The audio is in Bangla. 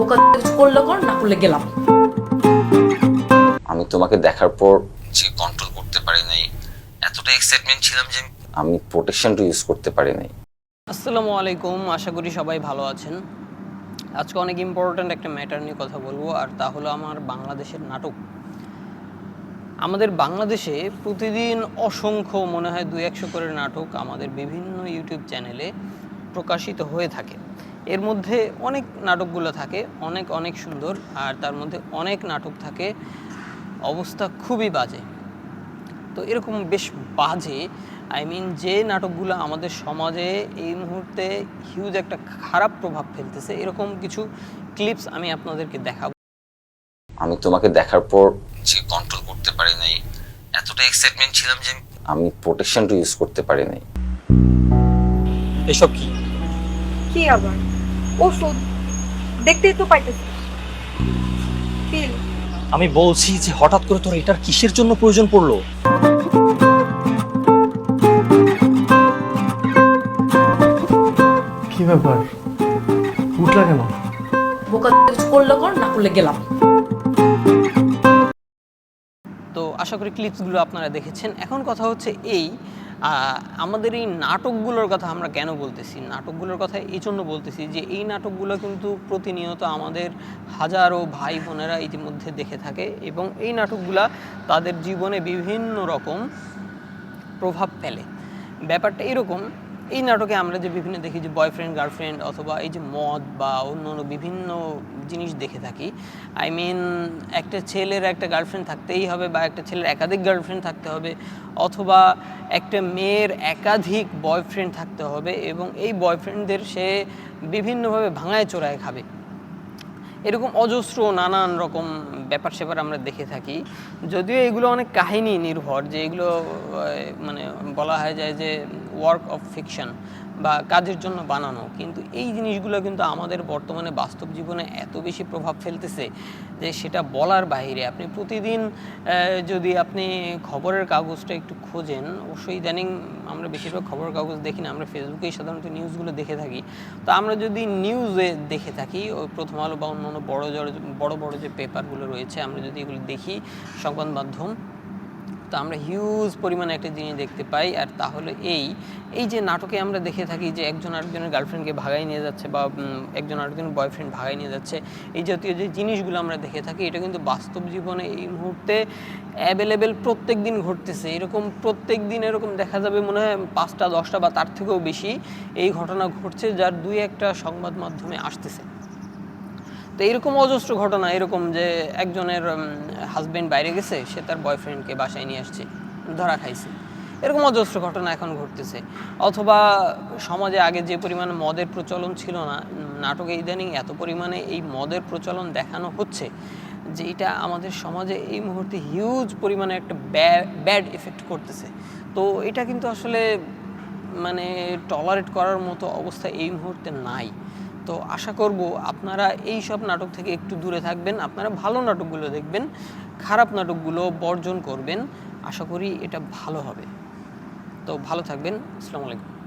বোকা কিছু করলে কর না করলে গেলাম। আমি তোমাকে দেখার পর যে কন্ট্রোল করতে পারি নাই এতটা এক্সাইটমেন্ট ছিলাম যে আমি প্রোটেকশনটা ইউজ করতে পারি নাই। আসসালামু আলাইকুম আশা করি সবাই ভালো আছেন। আজকে অনেক ইম্পর্ট্যান্ট একটা ম্যাটার নিয়ে কথা বলব আর তা হলো আমার বাংলাদেশের নাটক। আমাদের বাংলাদেশে প্রতিদিন অসংখ্য মনে হয় দুই একশো করে নাটক আমাদের বিভিন্ন ইউটিউব চ্যানেলে প্রকাশিত হয়ে থাকে। এর মধ্যে অনেক নাটকগুলো থাকে অনেক অনেক সুন্দর আর তার মধ্যে অনেক নাটক থাকে। অবস্থা খুবই বাজে। তো এরকম বেশ বাজে আই মিন যে নাটকগুলো আমাদের সমাজে এই মুহূর্তে হিউজ একটা খারাপ প্রভাব ফেলতেছে এরকম কিছু ক্লিপস আমি আপনাদেরকে দেখাবো। আমি তোমাকে দেখার পর যে কন্ট্রোল করতে পারি নাই এতটা এক্সাইটমেন্ট ছিলাম যে আমি প্রোটেকশনটা ইউজ করতে পারি নাই। এসব কি? কি আবার? ওষুধ। দেখতেই তো পাইতেছি। পিল আমি বলছি যে হঠাৎ করে তোর এটার কিসের জন্য প্রয়োজন পড়ল? কি ব্যাপার? উঠলা কেন? বোকা কিছু করলে কর না করলে গেলাম। তো আশা করি ক্লিপসগুলো আপনারা দেখেছেন। এখন কথা হচ্ছে এই আমাদের এই নাটকগুলোর কথা আমরা কেন বলতেছি? নাটকগুলোর কথা এই জন্য বলতেছি যে, এই নাটকগুলো কিন্তু প্রতিনিয়ত আমাদের হাজারো ভাই বোনেরা ইতিমধ্যে দেখে থাকে এবং এই নাটকগুলা তাদের জীবনে বিভিন্ন রকম প্রভাব ফেলে। ব্যাপারটা এরকম এই নাটকে আমরা যে বিভিন্ন দেখি যে বয়ফ্রেন্ড গার্লফ্রেন্ড অথবা এই যে মদ বা অন্য অন্য বিভিন্ন জিনিস দেখে থাকি আই মিন একটা ছেলের একটা গার্লফ্রেন্ড থাকতেই হবে বা একটা ছেলের একাধিক গার্লফ্রেন্ড থাকতে হবে অথবা একটা মেয়ের একাধিক বয়ফ্রেন্ড থাকতে হবে এবং এই বয়ফ্রেন্ডদের সে বিভিন্নভাবে ভাঙায় চোরায় খাবে। এরকম অজস্র নানান রকম ব্যাপার স্যাপার আমরা দেখে থাকি। যদিও এগুলো অনেক কাহিনী নির্ভর যে এগুলো মানে বলা হয় যায় যে ওয়ার্ক অফ ফিকশন বা কাজের জন্য বানানো। কিন্তু এই জিনিসগুলো কিন্তু আমাদের বর্তমানে বাস্তব জীবনে এত বেশি প্রভাব ফেলতেছে যে সেটা বলার বাইরে। আপনি প্রতিদিন যদি আপনি খবরের কাগজটা একটু খোঁজেন, অবশ্যই ইদানিং আমরা বেশিরভাগ খবরের কাগজ দেখি না, আমরা ফেসবুকেই সাধারণত নিউজগুলো দেখে থাকি। তো আমরা যদি নিউজে দেখে থাকি ওই প্রথম আলো বা অন্য অন্য বড় বড় বড় যে পেপারগুলো রয়েছে, আমরা যদি এগুলো দেখি, সংবাদ মাধ্যম তো আমরা হিউজ পরিমাণে একটা জিনিস দেখতে পাই, আর তাহলে এই এই যে নাটকে আমরা দেখে থাকি যে একজন আরেকজনের গার্লফ্রেন্ডকে ভাগাই নিয়ে যাচ্ছে বা একজন আরেকজনের বয়ফ্রেন্ড ভাগাই নিয়ে যাচ্ছে, এই জাতীয় যে জিনিসগুলো আমরা দেখে থাকি, এটা কিন্তু বাস্তব জীবনে এই মুহূর্তে অ্যাভেলেবেল প্রত্যেক দিন ঘটতেছে। এরকম প্রত্যেক দিন এরকম দেখা যাবে মনে হয় পাঁচটা, দশটা বা তার থেকেও বেশি এই ঘটনা ঘটছে, যার দুই একটা সংবাদ মাধ্যমে আসতেছে। তো এরকম অজস্র ঘটনা, এরকম যে একজনের হাজব্যান্ড বাইরে গেছে, সে তার বয়ফ্রেন্ডকে বাসায় নিয়ে আসছে, ধরা খাইছে। এরকম অজস্র ঘটনা এখন ঘটতেছে। অথবা সমাজে আগে যে পরিমাণে মদের প্রচলন ছিল না, নাটকে ইদানিং এত পরিমাণে এই মদের প্রচলন দেখানো হচ্ছে যে এটা আমাদের সমাজে এই মুহূর্তে হিউজ পরিমাণে একটা ব্যাড এফেক্ট করতেছে। তো এটা কিন্তু আসলে মানে টলারেট করার মতো অবস্থা এই মুহূর্তে নাই। তো আশা করব আপনারা এই সব নাটক থেকে একটু দূরে থাকবেন, আপনারা ভালো নাটকগুলো দেখবেন, খারাপ নাটকগুলো বর্জন করবেন, আশা করি এটা ভালো হবে। তো ভালো থাকবেন, আসসালামু আলাইকুম।